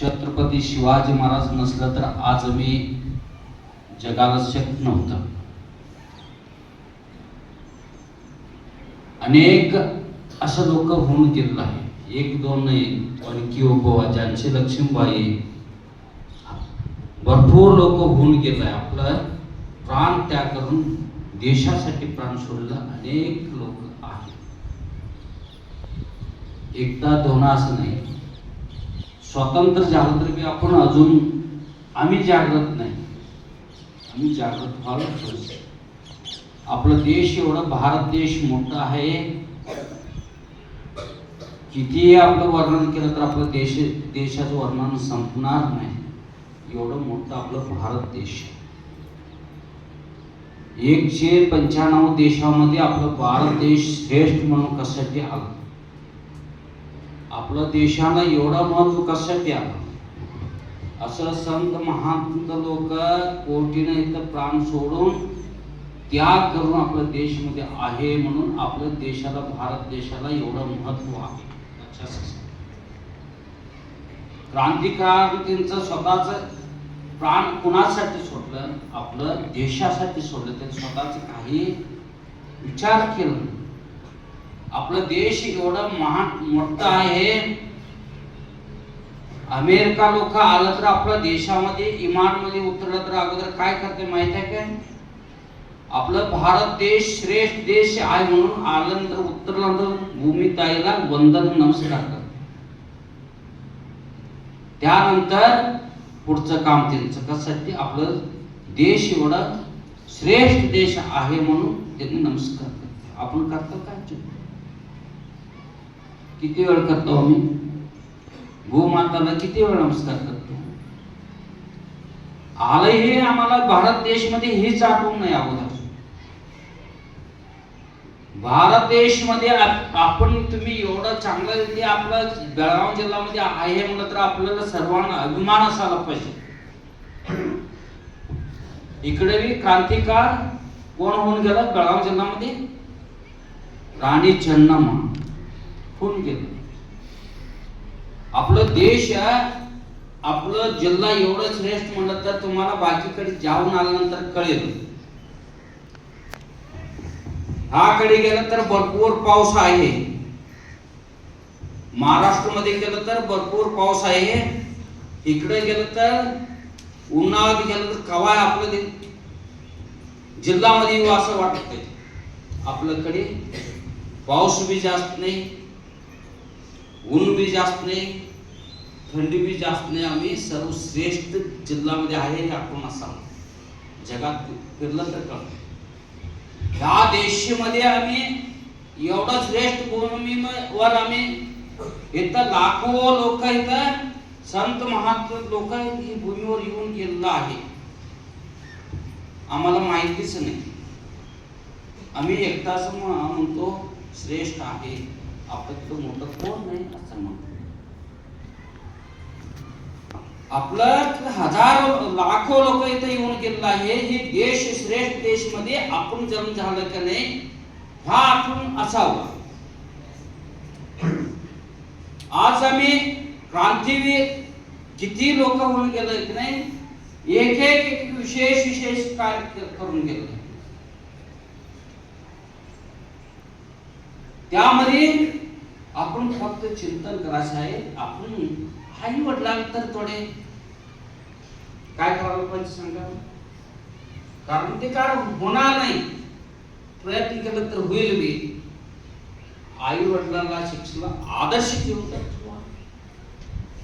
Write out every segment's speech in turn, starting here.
छत्रपती शिवाजी महाराज नसलं तर आज मी जगाला शक्य नव्हतं. अनेक असं लोक होऊन गेलेलं आहे. एक दोन नाही आणखी ओबवा ज्यांचे लक्ष्मीबाई भरपूर लोक होऊन गेलं आहे. आपलं प्राण त्याग करून देशासाठी प्राण सोडलं अनेक लोक आहेत. एकदा दोन असं नाही. स्वतंत्र झालं तर की आपण अजून आम्ही जागृत नाही. आम्ही जागृत व्हायला पाहिजे आपला देश एवढा भारत देश मोठा आहे. कितीही आपलं वर्णन केलं तर आपलं देश देशाचं वर्णन संपणार नाही. एवढं मोठं आपलं भारत देश आहे. एकशे पंच्याण्णव देशामध्ये आपलं भारत देश श्रेष्ठ म्हणून कशासाठी आलं? आपलं देशाला एवढं महत्त्व कशात आलं असं संत महांत लोक कोटीनं इथं प्राण सोडून त्याग करून आपल्या देशमध्ये आहे म्हणून आपल्या देशाला भारत देशाला एवढं महत्त्व आहे. क्रांतिकारकींचं स्वतःच प्राण कुणासाठी सोडलं? आपलं देशासाठी सोडलं. त्यांनी स्वतःच काही विचार केला आपला देश एवढा महान मोठा आहे. अमेरिका लोक आलं तर आपल्या देशामध्ये इमानमध्ये उतरलं तर अगोदर काय करते माहीत आहे काय? आपलं भारत देश श्रेष्ठ देश आहे म्हणून आल्यानंतर उतरल्यानंतर भूमिताईला वंदन नमस्कार करते. त्यानंतर पुढचं काम त्यांचं कशासाठी आपलं देश एवढा श्रेष्ठ देश आहे म्हणून त्यांनी नमस्कार करते. आपण करतो काय? किती वेळ करतो आम्ही? भूमाताला किती वेळ नमस्कार करतो? आलं हे आम्हाला भारत देशमध्ये हेच आठवून नाही अगोदर. भारत देशमध्ये आपण तुम्ही एवढं चांगलं रीती आपलं बेळगाव जिल्ह्यामध्ये आहे म्हणलं तर आपल्याला सर्वांना अभिमान असायला पाहिजे. इकडे बी क्रांतिकार कोण होऊन गेला? बेळगाव जिल्ह्यामध्ये? राणी चन्नम्मा. होऊन गेलं आपलं देश आपलं जिल्हा एवढं श्रेष्ठ म्हणलं तर तुम्हाला बाकीकडे जाऊन आल्यानंतर कळेल. कडे गेलं तर भरपूर पाऊस आहे. महाराष्ट्रामध्ये गेलं तर भरपूर पाऊस आहे. इकडे गेलं तर उन्हाळ्यात गेलं तर कवाय आपलं ते जिल्ह्यामध्ये येऊ असं वाटतंय. आपल्याकडे पाऊस बी जास्त नाही. ऊन बी जास्त नाही थंडी बी जास्त नाही आम्ही सर्वश्रेष्ठ जिल्ह्यामध्ये आहे हे आपण असावं जगात फिरलं तर कळत. ह्या देशामध्ये आम्ही एवढं श्रेष्ठ भूमीवर आम्ही इथं लाखो लोक इथं संत महात्म लोक ही भूमीवर येऊन गेलेलं आहे. आम्हाला माहितीच नाही. आम्ही एकटाच म्हणतो श्रेष्ठ आहे. आपलं मोठं कोण नाही असं म्हणतो आपलं हजारो लाखो लोक इथे येऊन गेलेलं आहे. हे देश श्रेष्ठ देशमध्ये आपण जन्म झालं का नाही हा आपण असावा. आज आम्ही क्रांतीवीर किती लोक होऊन गेलो की नाही? एक एक विशेष विशेष कार्य करून गेलो त्यामध्ये आपण फक्त चिंतन करायचं आहे. आपण आई वडिलांतर थोडे काय करावं पाहिजे सांगा? कारण ते काय होणार नाही. प्रयत्न केलं तर होईल बी. आई वडिलांना शिक्षणाला आदर्श घेऊन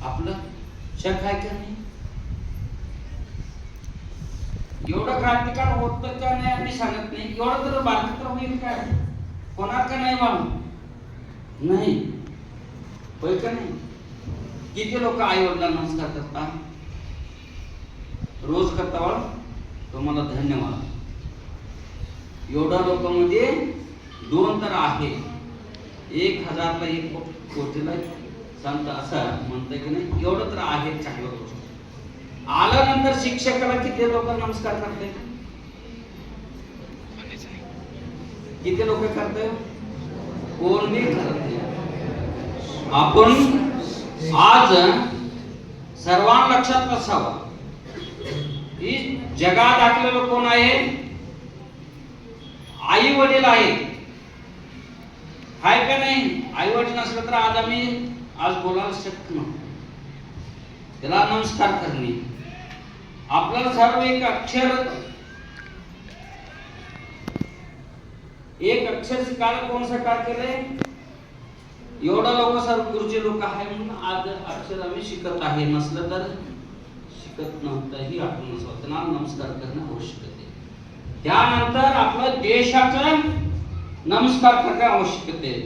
आपलं शक आहे का नाही? एवढं क्रांतिकार होत का नाही आम्ही सांगत नाही. एवढं तर भारतात तर होईल काय? होणार का नाही माणूस? नाही. होय का नाही? किती लोक आई वडिलांना नमस्कार करता रोज करता बळ तुम्हाला धन्यवाद. एवढ्या लोकांमध्ये दोन तर आहे. एक हजारला एक कोटीला संत असं म्हणतं की नाही एवढं तर आहे चांगलं गोष्ट. आल्यानंतर शिक्षकाला किती लोक नमस्कार करते किती लोक करते कोण बी करत. नाही आपण आज सर्वांना लक्षात असावं ही जगात आपल्याला कोण आहे? आई वडील आहे हाय का नाही? आई वडील नसलं तर आज आम्ही आज बोलायला शक्य नव्हतो. त्याला नमस्कार करणे. आपल्याला सर्व एक अक्षर एक अक्षर शिकायला कोण सकार केले एवढं लोक सर गुरुजी लोक आहे म्हणून आज अक्षर आम्ही शिकत आहे. नसलं तर शिकत नव्हतं ही आठवण स्वतःला त्यांना नमस्कार करणं आवश्यक आहे. त्यानंतर आपलं देशाचं नमस्कार करणं आवश्यक आहे.